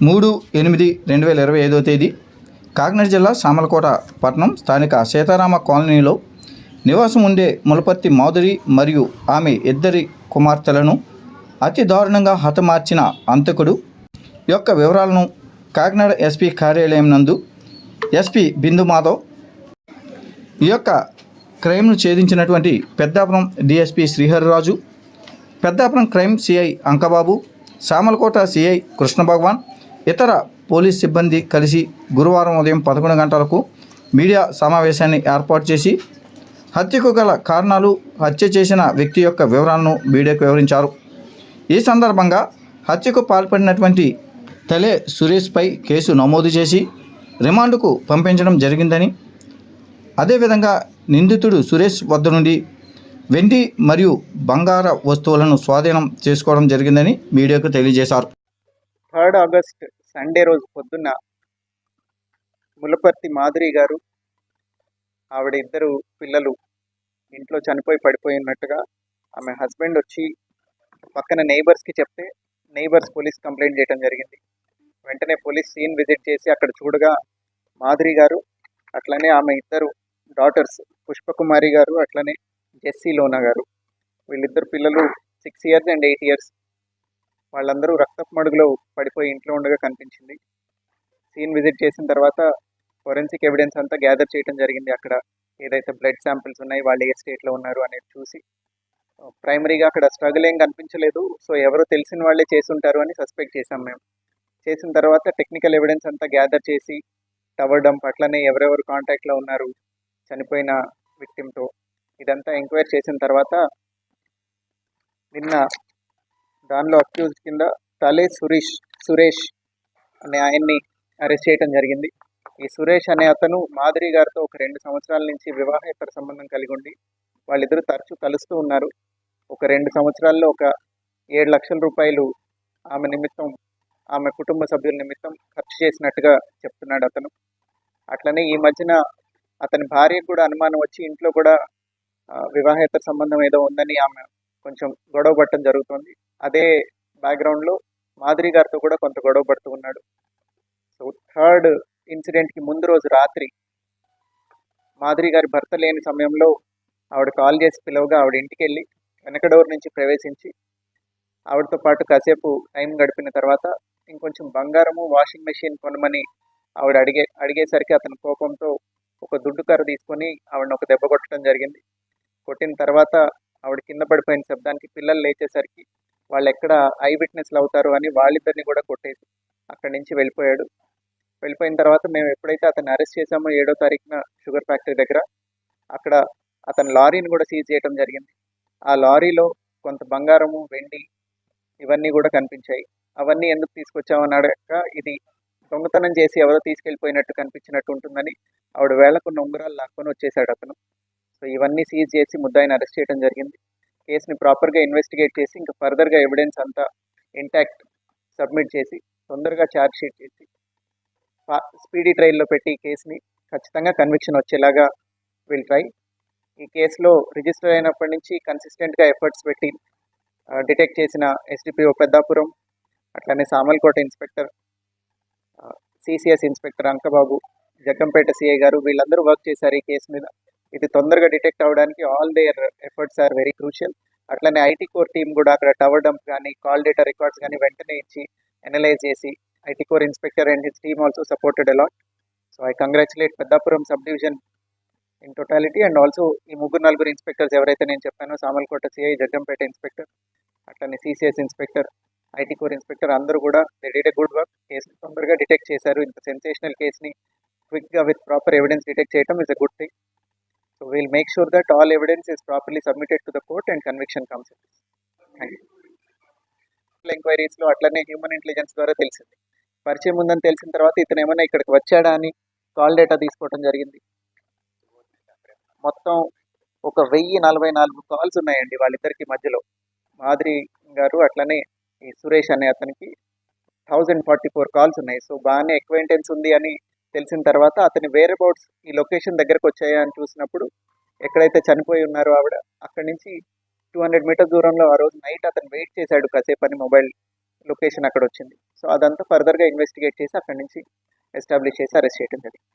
మూడు ఎనిమిది రెండు వేల ఇరవై ఐదో తేదీ కాకినాడ జిల్లా సామలకోట పట్టణం స్థానిక సీతారామ కాలనీలో నివాసం ఉండే ములపర్తి మాధురి మరియు ఆమె ఇద్దరి కుమార్తెలను అతి దారుణంగా హతమార్చిన అంతకుడు యొక్క వివరాలను కాకినాడ ఎస్పీ కార్యాలయం నందు ఎస్పీ బిందు మాధవ్ ఈ యొక్క క్రైమ్ను ఛేదించినటువంటి Peddapuram DSP Srihariraju Peddapuram crime CI Ankababu Samalkota CI Krishna Bhagavan ఇతర పోలీస్ సిబ్బంది కలిసి గురువారం ఉదయం పదకొండు గంటలకు మీడియా సమావేశాన్ని ఏర్పాటు చేసి హత్యకు గల కారణాలు హత్య చేసిన వ్యక్తి యొక్క వివరాలను మీడియాకు వివరించారు. ఈ సందర్భంగా హత్యకు పాల్పడినటువంటి తలే సురేష్పై కేసు నమోదు చేసి రిమాండ్కు పంపించడం జరిగిందని అదేవిధంగా నిందితుడు సురేష్ వద్ద నుండి వెండి మరియు బంగార వస్తువులను స్వాధీనం చేసుకోవడం జరిగిందని మీడియాకు తెలియజేశారు. థర్డ్ ఆగస్ట్ సండే రోజు పొద్దున్న ములపర్తి మాధురి గారు ఆవిడ ఇద్దరు పిల్లలు ఇంట్లో చనిపోయి పడిపోయి ఉన్నట్టుగా ఆమె హస్బెండ్ వచ్చి పక్కన నైబర్స్కి చెప్తే నైబర్స్ పోలీస్ కంప్లైంట్ చేయడం జరిగింది. వెంటనే పోలీస్ సీన్ విజిట్ చేసి అక్కడ చూడగా మాధురి గారు అట్లనే ఆమె ఇద్దరు డాటర్స్ పుష్పకుమారి గారు అట్లనే జెస్సీ లోనా గారు. వీళ్ళిద్దరు పిల్లలు six years and eight years వాళ్ళందరూ రక్తపు మడుగులో పడిపోయి ఇంట్లో ఉండగా కనిపించింది. సీన్ విజిట్ చేసిన తర్వాత ఫొరెన్సిక్ ఎవిడెన్స్ అంతా గ్యాదర్ చేయడం జరిగింది. అక్కడ ఏదైతే బ్లడ్ శాంపిల్స్ ఉన్నాయి వాళ్ళు ఏ స్టేట్లో ఉన్నారు అనేది చూసి ప్రైమరీగా అక్కడ స్ట్రగుల్ ఏం కనిపించలేదు. సో ఎవరో తెలిసిన వాళ్ళే చేసుంటారు అని సస్పెక్ట్ చేసాం మేము. చేసిన తర్వాత టెక్నికల్ ఎవిడెన్స్ అంతా గ్యాదర్ చేసి టవర్ డంప్ అట్లనే ఎవరెవరు కాంటాక్ట్లో ఉన్నారు చనిపోయిన విక్టిమ్తో ఇదంతా ఎంక్వైరీ చేసిన తర్వాత నిన్న దానిలో అక్యూజ్ కింద తలే సురేష్ సురేష్ అనే ఆయన్ని అరెస్ట్ చేయడం జరిగింది. ఈ సురేష్ అనే అతను మాధురి గారితో ఒక రెండు సంవత్సరాల నుంచి వివాహేతర సంబంధం కలిగి ఉండి వాళ్ళిద్దరూ తరచూ కలుస్తూ ఉన్నారు. ఒక రెండు సంవత్సరాల్లో ఒక ఏడు లక్షల రూపాయలు ఆమె నిమిత్తం ఆమె కుటుంబ సభ్యుల నిమిత్తం ఖర్చు చేసినట్టుగా చెప్తున్నాడు అతను. అట్లనే ఈ మధ్యన అతని భార్యకు కూడా అనుమానం వచ్చి ఇంట్లో కూడా వివాహేతర సంబంధం ఏదో ఉందని ఆమె కొంచెం గొడవ పట్టడం జరుగుతుంది. అదే బ్యాక్గ్రౌండ్లో మాధురి గారితో కూడా కొంత గొడవ పడుతూ ఉన్నాడు. సో థర్డ్ ఇన్సిడెంట్కి ముందు రోజు రాత్రి మాధురి గారి భర్త లేని సమయంలో ఆవిడ కాల్ చేసి పిలవగా ఆవిడ ఇంటికి వెళ్ళి వెనక డోర్ నుంచి ప్రవేశించి ఆవిడతో పాటు కాసేపు టైం గడిపిన తర్వాత ఇంకొంచెం బంగారము వాషింగ్ మెషిన్ కొనమని ఆవిడ అడిగే అడిగేసరికి అతని కోపంతో ఒక దుడ్డు కర్ర తీసుకొని ఆవిడని ఒక దెబ్బ కొట్టడం జరిగింది. కొట్టిన తర్వాత ఆవిడ కింద పడిపోయిన శబ్దానికి పిల్లలు లేచేసరికి వాళ్ళు ఎక్కడ ఐ విట్నెస్లు అవుతారు అని వాళ్ళిద్దరిని కూడా కొట్టేసి అక్కడి నుంచి వెళ్ళిపోయాడు. వెళ్ళిపోయిన తర్వాత మేము ఎప్పుడైతే అతన్ని అరెస్ట్ చేశామో ఏడో తారీఖున షుగర్ ఫ్యాక్టరీ దగ్గర అక్కడ అతని లారీని కూడా సీజ్ చేయడం జరిగింది. ఆ లారీలో కొంత బంగారము వెండి ఇవన్నీ కూడా కనిపించాయి. అవన్నీ ఎందుకు తీసుకొచ్చామని అడగక ఇది దొంగతనం చేసి ఎవరో తీసుకెళ్ళిపోయినట్టు కనిపించినట్టు ఉంటుందని ఆవిడ వేళకున్న ఉంగరాలు లాక్కొని వచ్చేసాడు అతను. సో ఇవన్నీ సీజ్ చేసి ముద్దాయిని అరెస్ట్ చేయడం జరిగింది. కేసుని ప్రాపర్గా ఇన్వెస్టిగేట్ చేసి ఇంకా ఫర్దర్గా ఎవిడెన్స్ అంతా ఇంటాక్ట్ సబ్మిట్ చేసి తొందరగా ఛార్జ్ షీట్ చేసి స్పీడీ ట్రయల్లో పెట్టి ఈ కేసుని ఖచ్చితంగా కన్విక్షన్ వచ్చేలాగా విల్ ట్రై ఈ కేసులో రిజిస్టర్ అయినప్పటి నుంచి కన్సిస్టెంట్గా ఎఫర్ట్స్ పెట్టి డిటెక్ట్ చేసిన ఎస్డిపిఓ పెద్దాపురం అట్లనే Samalkot inspector CCS inspector Ankababu Jaggampeta CI గారు వీళ్ళందరూ వర్క్ చేశారు ఈ కేసు మీద. ఇది తొందరగా డిటెక్ట్ అవ్వడానికి all their efforts are very crucial. అట్లనే ఐటీ కోర్ టీమ్ కూడా అక్కడ టవర్ డంప్ కానీ కాల్ డేటా రికార్డ్స్ కానీ వెంటనే ఇచ్చి అనలైజ్ చేసి IT core inspector and his team also supported a lot so I congratulate Peddapuram sub division in totality and also ఈ ముగ్గురు నలుగురు ఇన్స్పెక్టర్స్ ఎవరైతే నేను చెప్పానో సామల్కోట సిఐ జగ్గంపేట ఇన్స్పెక్టర్ అట్లనే CCS inspector IT core inspector అందరూ కూడా they did a good work. Case తొందరగా డిటెక్ట్ చేశారు. ఇంత సెన్సేషనల్ కేసుని క్విక్గా విత్ ప్రాపర్ ఎవిడెన్స్ డిటెక్ట్ చేయడం is a good thing. So will make sure that all evidence is properly submitted to the court and conviction comes thank you ఎంక్వైరీస్లో అట్లనే human intelligence ద్వారా తెలిసింది. పరిచయం ఉందని తెలిసిన తర్వాత ఇతను ఏమైనా ఇక్కడికి వచ్చాడా అని కాల్ డేటా తీసుకోవడం జరిగింది. మొత్తం ఒక వెయ్యి నలభై నాలుగు కాల్స్ ఉన్నాయండి వాళ్ళిద్దరికి మధ్యలో. మాదిరి గారు అట్లనే ఈ సురేష్ అనే అతనికి థౌజండ్ ఫార్టీ ఫోర్ కాల్స్ ఉన్నాయి. సో బాగానే ఎక్వైంటెన్స్ ఉంది అని తెలిసిన తర్వాత అతని వేరే బౌట్స్ ఈ లొకేషన్ దగ్గరకు వచ్చాయా అని చూసినప్పుడు ఎక్కడైతే చనిపోయి ఉన్నారో ఆవిడ అక్కడి నుంచి టూ హండ్రెడ్ మీటర్ దూరంలో ఆ రోజు నైట్ అతను వెయిట్ చేశాడు కాసేపు అని మొబైల్ లొకేషన్ అక్కడ వచ్చింది. సో అదంతా ఫర్దర్గా ఇన్వెస్టిగేట్ చేసి అక్కడి నుంచి ఎస్టాబ్లిష్ చేసి అరెస్ట్ చేయడం జరిగింది.